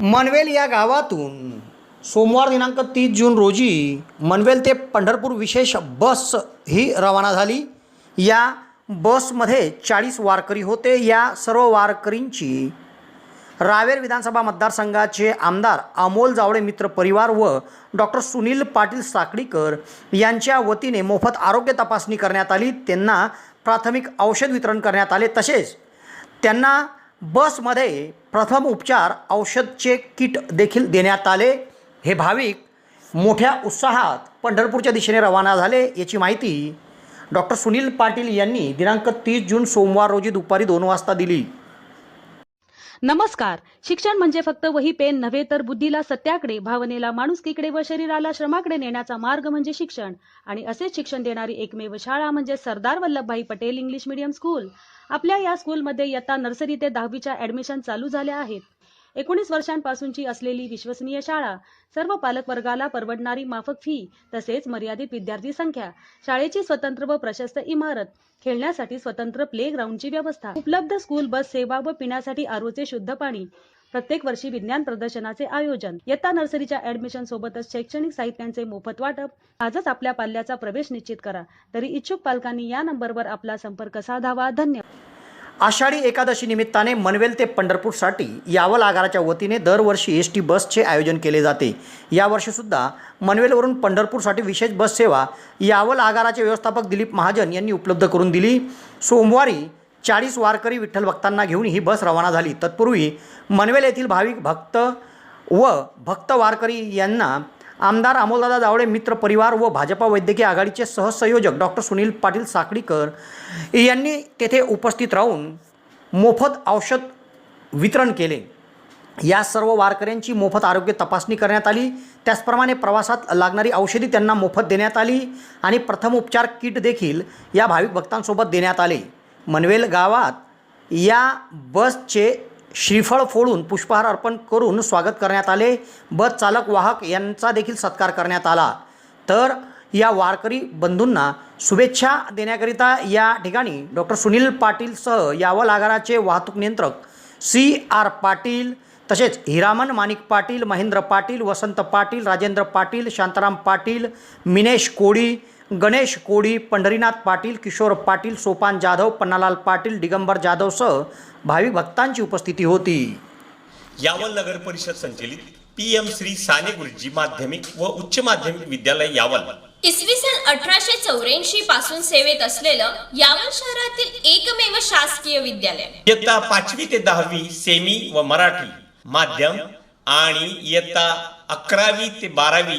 मनवेल या गावातून सोमवार दिनांक तीस जून रोजी मनवेल ते पंढरपूर विशेष बस ही रवाना झाली. या बसमध्ये चाळीस वारकरी होते. या सर्व वारकरींची रावेर विधानसभा मतदारसंघाचे आमदार अमोल जावळे मित्र परिवार व डॉक्टर सुनील पाटील साकडीकर यांच्या वतीने मोफत आरोग्य तपासणी करण्यात आली. त्यांना प्राथमिक औषध वितरण करण्यात आले. तसेच त्यांना बसमध्ये प्रथम उपचार औषधचे किट देखील देण्यात आले. हे भाविक मोठ्या उत्साहात पंढरपूरच्या दिशेने रवाना झाले याची माहिती डॉक्टर सुनील पाटील यांनी दिनांक तीस जून सोमवार रोजी दुपारी दोन वाजता दिली. नमस्कार. शिक्षण म्हणजे फक्त वही पेन नव्हे तर बुद्धीला सत्याकडे भावनेला माणुसकीकडे व शरीराला श्रमाकडे नेण्याचा मार्ग म्हणजे शिक्षण. आणि असेच शिक्षण देणारी एकमेव शाळा म्हणजे Sardar Vallabhbhai Patel English medium school. आपल्या या स्कूलमध्ये इयत्ता नर्सरी ते दहावीच्या ऍडमिशन चालू झाल्या आहेत. एकोणीस वर्षांपासूनची असलेली विश्वसनीय शाळा सर्व पालक वर्गाला परवडणारी माफक फी तसेच मर्यादित विद्यार्थी संख्या शाळेची स्वतंत्र व प्रशस्त इमारत खेळण्यासाठी स्वतंत्र प्ले ग्राउंडची व्यवस्था उपलब्ध स्कूल बस सेवा व पिण्यासाठी आरोचे शुद्ध पाणी प्रत्येक वर्षी विज्ञान प्रदर्शनाचे आयोजन. इयत्ता नर्सरीच्या ऍडमिशन सोबतच शैक्षणिक साहित्यांचे मोफत वाटप. आजच आपल्या पाल्याचा प्रवेश निश्चित करा. तरी इच्छुक पालकांनी या नंबरवर आपला संपर्क साधावा. धन्यवाद. आषाढी एकादशी निमित्ताने मनवेल ते पंढरपूरसाठी यावल आगाराच्या वतीने दरवर्षी एस टी बसचे आयोजन केले जाते. यावर्षीसुद्धा मनवेलवरून पंढरपूरसाठी विशेष बस सेवा यावल आगाराचे व्यवस्थापक दिलीप महाजन यांनी उपलब्ध करून दिली. सोमवारी चाळीस वारकरी विठ्ठल भक्तांना घेऊन ही बस रवाना झाली. तत्पूर्वी मनवेल येथील भाविक भक्त व भक्त वारकरी यांना आमदार अमोलदादा जावळे मित्र परिवार व भाजपा वैद्यकीय आघाडीचे सहसंयोजक डॉक्टर सुनील पाटील साकडीकर यांनी तेथे उपस्थित राहून मोफत औषध वितरण केले. या सर्व वारकऱ्यांची मोफत आरोग्य तपासणी करण्यात आली. त्याचप्रमाणे प्रवासात लागणारी औषधी त्यांना मोफत देण्यात आली आणि प्रथम उपचार किट देखील या भाविक भक्तांसोबत देण्यात आले. मनवेल गावात या बसचे श्रीफळ फोडून पुष्पहार अर्पण करून स्वागत करण्यात आले. बस चालक वाहक यांचा देखील सत्कार करण्यात आला. तर या वारकरी बंधूंना शुभेच्छा देण्याकरिता या ठिकाणी डॉक्टर सुनील पाटीलसह यावल आगाराचे वाहतूक नियंत्रक सी. आर. पाटील तसेच हिरामन माणिक पाटील महेंद्र पाटील वसंत पाटील राजेंद्र पाटील शांताराम पाटील मिनेश कोळी गणेश कोळी पंढरीनाथ पाटील किशोर पाटील सोपान जाधव पन्नालाल पाटील दिगंबर जाधवसह भाविक भक्तांची उपस्थिती होती. यावल नगर परिषद संचलित पी एम श्री साने गुरुजी माध्यमिक व उच्च माध्यमिक विद्यालय यावल. इसवी सन अठराशे चौऱ्याऐंशी पासून सेवेत असलेलं यावल शहरातील एकमेव शासकीय विद्यालय. इयत्ता पाचवी ते दहावी सेमी व मराठी माध्यम आणि इयत्ता अकरावी ते बारावी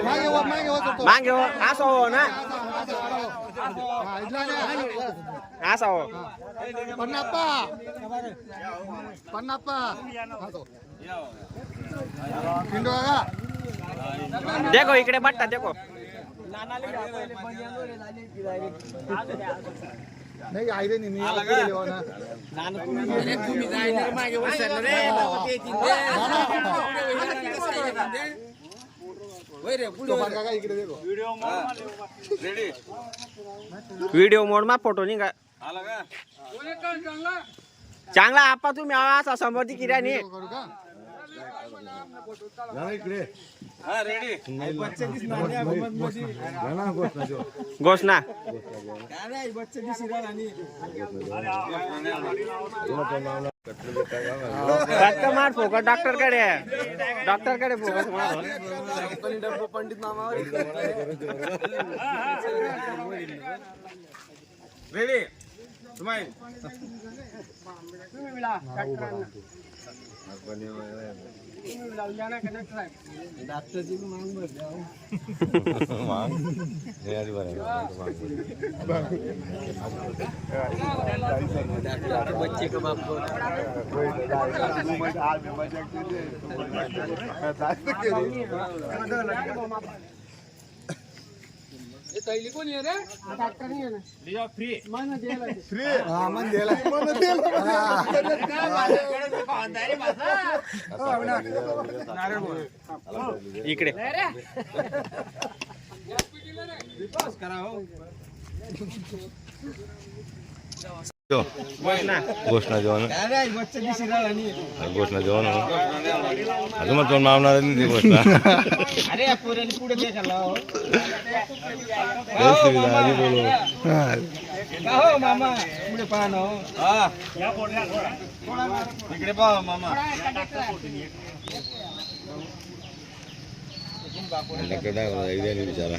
मागे हो असं हो ना असं हो पन्नाप्पा पन्नाप्पा देखो इकडे बट्टा देखो. नाही आई रे नाही ना का इकडे व्हिडिओ मोड मा फोटो निघा. चांगला आपा तुम्ही असा समोरची किराणी. करू का? घोषणा फक्त मार फोकट डॉक्टरकडे. डॉक्टरकडे फोकस मार. ಸುಮೈಲ್ ಸುಮಿವಿಲಾ ಡಾಕ್ಟರ್ ಸುಮಿವಿಲಾ ಉಲ್ಯಾನ ಕನೆಕ್ಟರ್ ಆಯ್ತು ಡಾಕ್ಟರ್ ಜಿ ಮಾಂಗ್ ಬರ್ದೆ ಮಾಂಗ್ ಹೇಳಿ ಬರ ಡಾಕ್ಟರ್ ಬಚ್ಚೆ ಕಬಾಬ್ ಕೋ ಆ ಮಜಾ ಕೇಳಿ फ्री हा मन दिला मन दिला इकडे. घोषणा घोषणा जेवण घोषणा जेवण अजून दोन मावणार नाही ती घोषणा. बोलो. हो. इकडे पाहा मामा. डॉक्टर काय बोलला इथे विचारा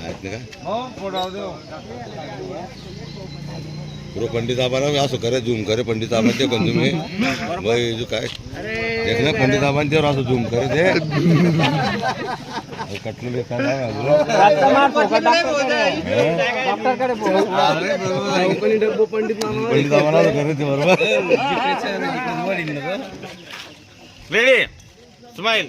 आहेत ना का पुरो पंडित आबाला असं करे झूम करे पंडित आबा ते पण तुम्ही. जो काय? देख ना पंडित आबा त्यावर असं झूम करे ते. कटलेले काय पंडित आबाला करे ते बरोबर. Ready smile